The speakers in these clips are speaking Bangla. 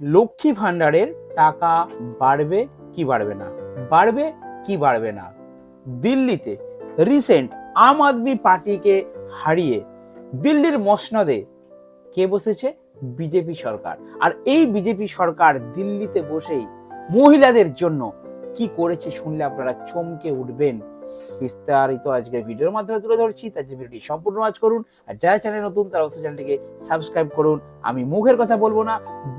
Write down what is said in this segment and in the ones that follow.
লক্ষ্মী ভাণ্ডারের টাকা বাড়বে কি বাড়বে না? বাড়বে কি বাড়বে না? দিল্লিতে রিসেন্ট আম আদমি পার্টিকে হারিয়ে দিল্লির মসনদে কে বসেছে? বিজেপি সরকার। আর এই বিজেপি সরকার দিল্লিতে বসেই মহিলাদের জন্য কি করেছে শুনলে আপনারা চমকে উঠবেন। বিস্তারিত আজকের ভিডিওর মাধ্যমে তুলে ধরছি তার যে ভিডিওটি সম্পূর্ণ ওয়াচ করুন। আর যারা চ্যানেল নতুন, তারা অবশ্যই চ্যানেলটিকে সাবস্ক্রাইব করুন। আমি মুখের কথা বলব না,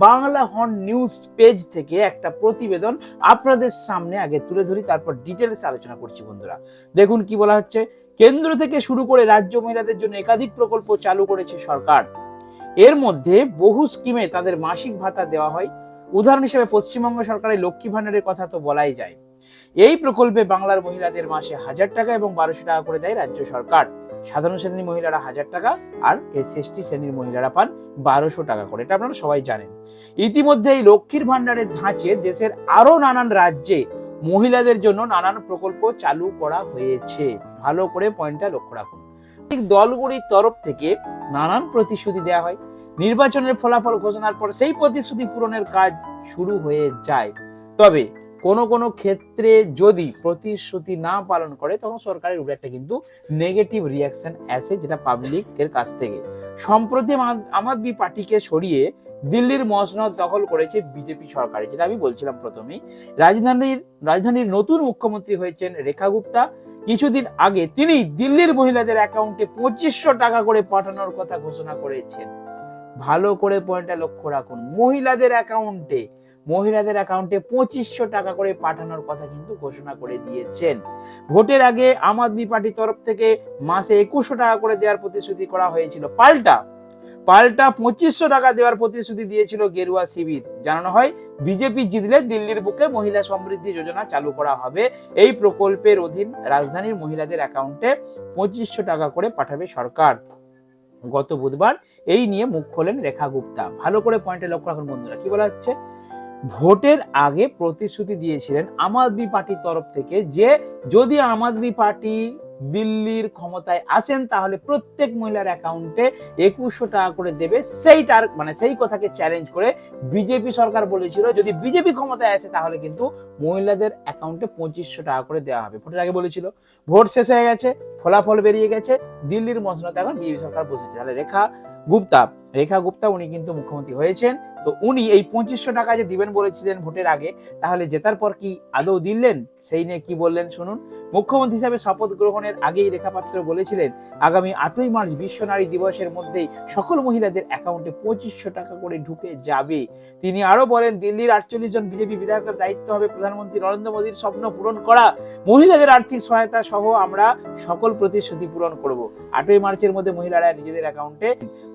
বাংলা হর্ন নিউজ পেজ থেকে একটা প্রতিবেদন আপনাদের সামনে আগে তুলে ধরি, তারপর ডিটেলস আলোচনা করছি বন্ধুরা। দেখুন কি বলা হচ্ছে, কেন্দ্র থেকে শুরু করে রাজ্য মহিলাদের জন্য একাধিক প্রকল্প চালু করেছে সরকার। এর মধ্যে বহু স্কিমে তাদের মাসিক ভাতা দেওয়া হয়। উদাহরণ হিসেবে পশ্চিমবঙ্গ সরকারের লক্ষ্মী ভাণ্ডারের কথা তো বলাই যায়। এই প্রকল্পে বাংলার মহিলাদের মাসে হাজার টাকা এবং বারোশো টাকা করে দেয় রাজ্য সরকার। সাধারণ শ্রেণির মহিলারা হাজার টাকা আর এসসি এসটি শ্রেণির মহিলারা পান বারোশো টাকা করে। এটা আপনারা সবাই জানেন। ইতিমধ্যে এই লক্ষ্মীর ভাণ্ডারের ধাঁচে দেশের আরও নানান রাজ্যে মহিলাদের জন্য নানান প্রকল্প চালু করা হয়েছে। ভালো করে পয়েন্টটা লক্ষ্য রাখুন। ঠিক দলগুলির তরফ থেকে নানান প্রতিশ্রুতি দেওয়া হয়। নির্বাচনের ফলাফল ঘোষণার পর সেই প্রতিশ্রুতি পূরণের কাজ শুরু হয়ে যায়। তবে কোনো কোনো ক্ষেত্রে যদি প্রতিশ্রুতি না পালন করে, তখন সরকারের উপরে একটা কিন্তু নেগেটিভ রিয়াকশন আসে যেটা পাবলিকের কাছ থেকে। সম্প্রতি আম- আদমি পার্টিকে সরিয়ে দিল্লির মসনদ দখল করেছে বিজেপি সরকার, যেটা আমি বলছিলাম প্রথমেই। রাজধানীর রাজধানীর নতুন মুখ্যমন্ত্রী হয়েছেন রেখা গুপ্তা। কিছুদিন আগে তিনি দিল্লির মহিলাদের অ্যাকাউন্টে পঁচিশশো টাকা করে পাঠানোর কথা ঘোষণা করেছেন। ভালো করে পয়েন্টটা লক্ষ্য রাখুন। মহিলাদের অ্যাকাউন্টে মহিলাদের অ্যাকাউন্টে পঁচিশশো টাকা করে পাঠানোর কথা কিন্তু ঘোষণা করে দিয়েছেন। ভোটের আগে আম আদমি পার্টির তরফ থেকে মাসে একুশশো টাকা করে দেওয়ার প্রতিশ্রুতি করা হয়েছিল। পাল্টা পাল্টা পঁচিশশো টাকা দেওয়ার প্রতিশ্রুতি দিয়েছিল গেরুয়া শিবির। জানানো হয়, বিজেপি জিতলে দিল্লির বুকে মহিলা সমৃদ্ধি যোজনা চালু করা হবে। এই প্রকল্পের অধীন রাজধানীর মহিলাদের অ্যাকাউন্টে পঁচিশশো টাকা করে পাঠাবে সরকার। গত বুধবার এই নিয়ে মুখ খোলেন রেখা গুপ্তা। ভালো করে পয়েন্টে লক্ষ্য রাখুন বন্ধুরা, কি বলা হচ্ছে? ভোটের আগে প্রতিশ্রুতি দিয়েছিলেন আম আদমি পার্টির তরফ থেকে যে যদি আম আদমি পার্টি দিল্লির ক্ষমতায় আসেন তাহলে প্রত্যেক মহিলার অ্যাকাউন্টে একুশশো টাকা করে দেবে। সেইটার মানে সেই কথাকে চ্যালেঞ্জ করে বিজেপি সরকার বলেছিল, যদি বিজেপি ক্ষমতায় আসে, তাহলে কিন্তু মহিলাদের অ্যাকাউন্টে পঁচিশশো টাকা করে দেওয়া হবে। ভোটের আগে বলেছিল, ভোট শেষ হয়ে গেছে, ফলাফল বেরিয়ে গেছে, দিল্লির মসনদে এখন বিজেপি সরকার বসেছে। তাহলে রেখা গুপ্তা রেখা গুপ্তা উনি কিন্তু মুখ্যমন্ত্রী হয়েছেন। তো উনি এই পঁচিশশো টাকা যে দিবেন বলেছিলেন ভোটের আগে, তাহলে জেতার পর কি আদৌ দিলেন সেই নিয়ে কি বললেন শুনুন। মুখ্যমন্ত্রী হিসাবে শপথ গ্রহণের আগেই রেখা পাত্র বলেছিলেন, আগামী আটই মার্চ বিশ্ব নারী দিবসের মধ্যেই সকল মহিলাদের অ্যাকাউন্টে পঁচিশশো টাকা করে ঢুকে যাবে। তিনি আরও বলেন, দিল্লির আটচল্লিশ জন বিজেপি বিধায়কের দায়িত্ব হবে প্রধানমন্ত্রী নরেন্দ্র মোদীর স্বপ্ন পূরণ করা। মহিলাদের আর্থিক সহায়তা সহ আমরা সকল প্রতিশ্রুতি পূরণ করব। আটই মার্চের মধ্যে মহিলারা নিজেদের অ্যাকাউন্টে,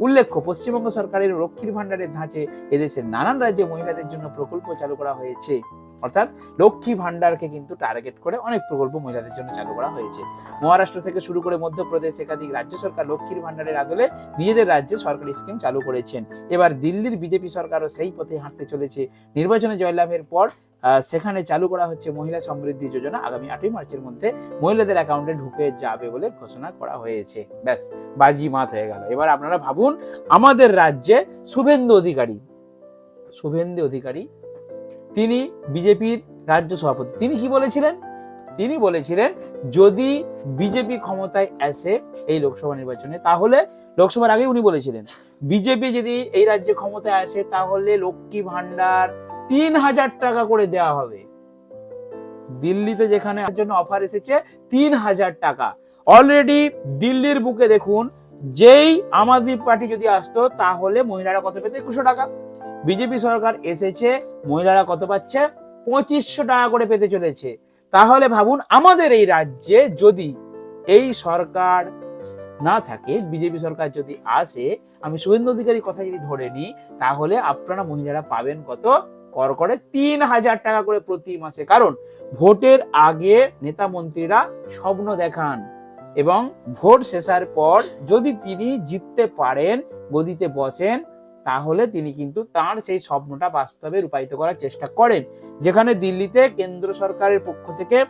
উল্লেখ্য পশ্চিমবঙ্গ সরকারের রক্ষীর ভাণ্ডারের ধাঁচে এদেশের নানান রাজ্যে মহিলাদের জন্য প্রকল্প চালু করা হয়েছে। অর্থাৎ লক্ষ্মী ভাণ্ডারকে কিন্তু টার্গেট করে অনেক প্রকল্প মহিলাদের জন্য চালু করা হয়েছে। মহারাষ্ট্র থেকে শুরু করে মধ্যপ্রদেশ, একাধিক রাজ্য সরকার লক্ষ্মীর ভাণ্ডারের আদলে নিজেদের রাজ্যে সরকারি স্কিম চালু করেছেন। এবার দিল্লির বিজেপি সরকারও সেই পথে হাঁটতে চলেছে। নির্বাচনে জয়লাভের পর সেখানে চালু করা হচ্ছে মহিলা সমৃদ্ধি যোজনা। আগামী আটই মার্চের মধ্যে মহিলাদের অ্যাকাউন্টে ঢুকে যাবে বলে ঘোষণা করা হয়েছে। ব্যাস, বাজি মাত হয়ে গেল। এবার আপনারা ভাবুন, আমাদের রাজ্যে শুভেন্দু অধিকারী শুভেন্দু অধিকারী তিনি বিজেপির রাজ্য সভাপতি। তিনি কি বলেছিলেন? তিনি বলেছিলেন, যদি বিজেপি ক্ষমতায় আসে এই লোকসভা নির্বাচনে, তাহলে লোকসভার আগেই উনি বলেছিলেন, বিজেপি যদি এই রাজ্যে ক্ষমতায় আসে, তাহলে লক্ষ্মী ভান্ডার তিন হাজার টাকা করে দেওয়া হবে। দিল্লিতে যেখানে জন্য অফার এসেছে, তিন হাজার টাকা। অলরেডি দিল্লির বুকে দেখুন, যেই আম আদমি পার্টি যদি আসতো, তাহলে মহিলারা কত পেত? একুশশো টাকা। বিজেপি সরকার এসেছে, মহিলারা কত পাচ্ছে? পঁচিশশো টাকা করে পেতে চলেছে। তাহলে ভাবুন, আমাদের এই রাজ্যে যদি এই সরকার না থাকে, বিজেপি সরকার যদি আসে, আমি শুভেন্দু অধিকারী কথা যদি ধরে নিই, তাহলে আপনারা মহিলারা পাবেন কত? কর করে তিন হাজার টাকা করে প্রতি মাসে। কারণ ভোটের আগে নেতা মন্ত্রীরা স্বপ্ন দেখান এবং ভোট শেষার পর যদি তিনি জিততে পারেন, গদিতে বসেন তাহলে তিনি কিন্তু তার সেই স্বপ্নটা বাস্তবে রূপায়িত করার চেষ্টা করেন, যেখানে দিল্লিতে কেন্দ্র সরকারের পক্ষ থেকে,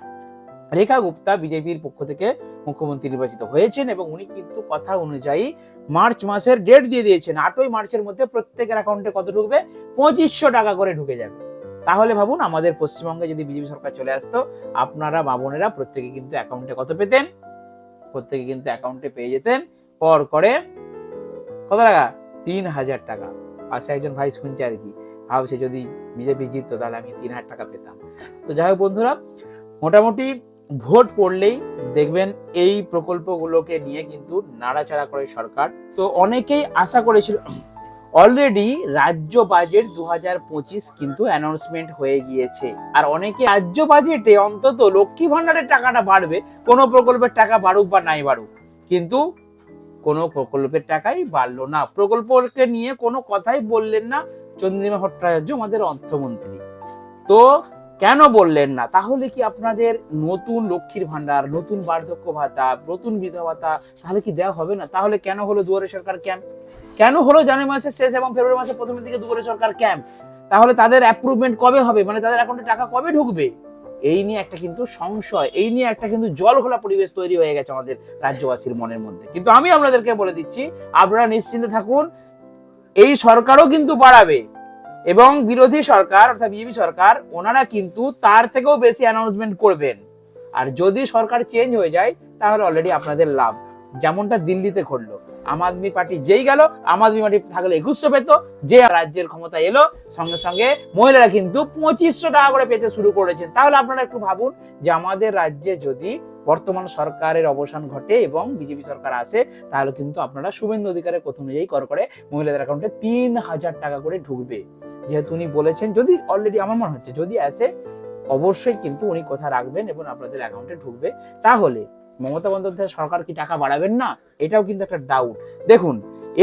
রেখা গুপ্তা বিজেপির পক্ষ থেকে মুখ্যমন্ত্রী নির্বাচিত হয়েছেন এবং উনি কিন্তু কথা অনুযায়ী মার্চ মাসের ডেট দিয়ে দিয়েছেন, আটই মার্চের মধ্যে প্রত্যেকের অ্যাকাউন্টে কত ঢুকবে? পঁচিশশো টাকা করে ঢুকে যাবে। তাহলে ভাবুন, আমাদের পশ্চিমবঙ্গে যদি বিজেপি সরকার চলে আসতো, আপনারা মা বোনেরা প্রত্যেকে কিন্তু অ্যাকাউন্টে কত পেতেন? প্রত্যেকে কিন্তু অ্যাকাউন্টে পেয়ে যেতেন পর করে, কত টাকা? তিন হাজার টাকা। পাশে একজন ভাই শুনছে আর কি ভাবছে যদি বিজেপি জিততো তাহলে আমি তিন হাজার টাকা পেতাম। তো যাই হোক বন্ধুরা, মোটামুটি ভোট পড়লেই দেখবেন এই প্রকল্পগুলোকে নিয়ে কিন্তু নাড়াচাড়া করে সরকার। তো অনেকেই আশা করেছিল অলরেডি রাজ্য বাজেট দু হাজার পঁচিশ কিন্তু অ্যানাউন্সমেন্ট হয়ে গিয়েছে। আর অনেকে রাজ্য বাজেটে অন্তত লক্ষ্মী ভান্ডারের টাকাটা বাড়বে, কোনো প্রকল্পের টাকা বাড়ুক বা নাই বাড়ুক। কিন্তু কোনো প্রকল্পের টাকাই বাড়লো না। প্রকল্পকে নিয়ে কোনো কথাই বললেন না চন্দ্রিমা ভট্টাচার্য, আমাদের অর্থমন্ত্রী। তো কেন বললেন না? তাহলে কি আপনাদের নতুন লক্ষ্মীর ভান্ডার নতুন বার্ধক্য ভাতা, নতুন বিধবা ভাতা, তাহলে কি দেওয়া হবে না? তাহলে কেন হলো দুয়ারে সরকার ক্যাম্প কেন হলো জানুয়ারি মাসের শেষ এবং ফেব্রুয়ারি মাসের প্রথমের দিকে দুয়ারে সরকার ক্যাম্প তাহলে তাদের অ্যাপ্রুভমেন্ট কবে হবে? মানে তাদের অ্যাকাউন্টে টাকা কবে ঢুকবে? এই নিয়ে একটা কিন্তু সংশয়, এই নিয়ে একটা কিন্তু জল খোলা পরিবেশ তৈরি হয়ে গেছে আমাদের রাজ্যবাসীর মনের মধ্যে। কিন্তু আমি আপনাদেরকে বলে দিচ্ছি, আপনারা নিশ্চিন্তে থাকুন, এই সরকারও কিন্তু বাড়াবে এবং বিরোধী সরকার অর্থাৎ বিজেপি সরকার, ওনারা কিন্তু তার থেকেও বেশি অ্যানাউন্সমেন্ট করবেন। আর যদি সরকার চেঞ্জ হয়ে যায়, তাহলে অলরেডি আপনাদের লাভ। যেমনটা দিল্লিতে ঘটলো। আম আদমি পার্টি যেই গেল, আম আদমি পার্টি থাকলে একুশশো পেত। যে রাজ্যের ক্ষমতা এলো, সঙ্গে সঙ্গে মহিলারা কিন্তু পঁচিশশো টাকা করে পেতে শুরু করেছেন। তাহলে আপনারা একটু ভাবুন যে আমাদের রাজ্যে যদি বর্তমান সরকারের অবসান ঘটে এবং বিজেপি সরকার আসে, তাহলে কিন্তু আপনারা শুভেন্দু অধিকারের কথা অনুযায়ী কর করে মহিলাদের অ্যাকাউন্টে তিন হাজার টাকা করে ঢুকবে। যেহেতু উনি বলেছেন, যদি অলরেডি আমার মনে হচ্ছে, যদি আসে, অবশ্যই কিন্তু উনি কথা রাখবেন এবং আপনাদের অ্যাকাউন্টে ঢুকবে। তাহলে মমতা বন্দ্যোপাধ্যায় সরকার কি টাকা বাড়াবেন না? এটাও কিন্তু একটা ডাউট দেখুন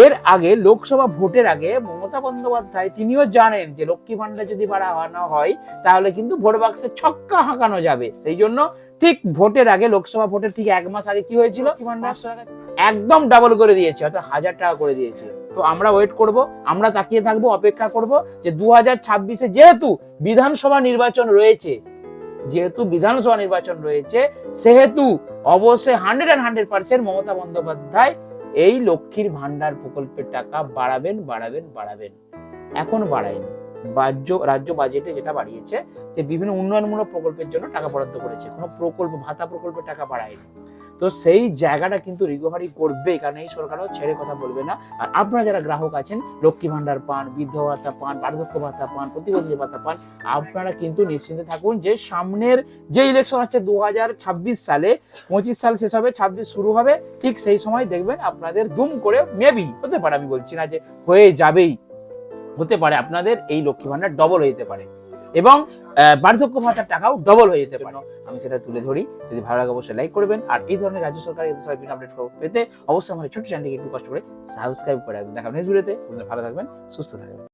এর আগে লোকসভা ভোটের আগে মমতা বন্দ্যোপাধ্যায় তিনিও জানেন যে লক্ষ্মী ভান্ডার যদি বাড়ানো হয় তাহলে কিন্তু ভোট বাক্সে ছক্কা হাঁকানো যাবে। সেই জন্য ঠিক ভোটের আগে লোকসভা ভোটের ঠিক এক মাস আগে কি হয়েছিল? একদম ডাবল করে দিয়েছে অর্থাৎ হাজার টাকা করে দিয়েছে। তো আমরা ওয়েট করব আমরা তাকিয়ে থাকব অপেক্ষা করব যে দু হাজার ছাব্বিশে যেহেতু বিধানসভা নির্বাচন রয়েছে যেহেতু বিধানসভা নির্বাচন রয়েছে সেহেতু অবশ্যই hundred and hundred percent Mamata Bandyopadhyay এই লক্ষ্মীর ভান্ডার প্রকল্পের টাকা বাড়াবেন বাড়াবেন বাড়াবেন। এখন বাড়ায়নি। রাজ্য রাজ্য বাজেটে যেটা বাড়িয়েছে, যে বিভিন্ন উন্নয়নমূলক প্রকল্পের জন্য টাকা বরাদ্দ করেছে। কোনো প্রকল্প, ভাতা প্রকল্পের টাকা বাড়ায়নি। তো সেই জায়গাটা কিন্তু রিকভারি করবে কারণ এই সরকারও ছেড়ে কথা বলবে না। আর আপনারা যারা গ্রাহক আছেন, লক্ষ্মী ভান্ডার পান, বিধবা ভাতা পান, বার্ধক্য ভাতা পান, প্রতিবন্ধী ভাতা পান, আপনারা কিন্তু নিশ্চিন্তে থাকুন যে সামনের যে ইলেকশন আছে দু হাজার ছাব্বিশ সালে, পঁচিশ সাল শেষ হবে, ছাব্বিশ শুরু হবে, ঠিক সেই সময় দেখবেন আপনাদের দুম করে মেবি হতে পারে, আমি বলছি না যে হয়ে যাবেই, হতে পারে, আপনাদের এই লক্ষ্মী ভান্ডার ডবল হয়ে যেতে পারে। এবং বার্ধক্য ভাতার টাকাও ডবল হয়ে যেতে পারে। আমি সেটা তুলে ধরি। যদি ভালো লাগে অবশ্যই লাইক করবেন। আর এই ধরনের রাজ্য সরকার এত ধরনের আপডেট পেতে অবশ্যই আমার ছোট চ্যানেলটিকে একটু কষ্ট করে সাবস্ক্রাইব করে রাখবেন। দেখা নেক্সট ভিডিওতে ভালো থাকবেন, সুস্থ থাকবেন।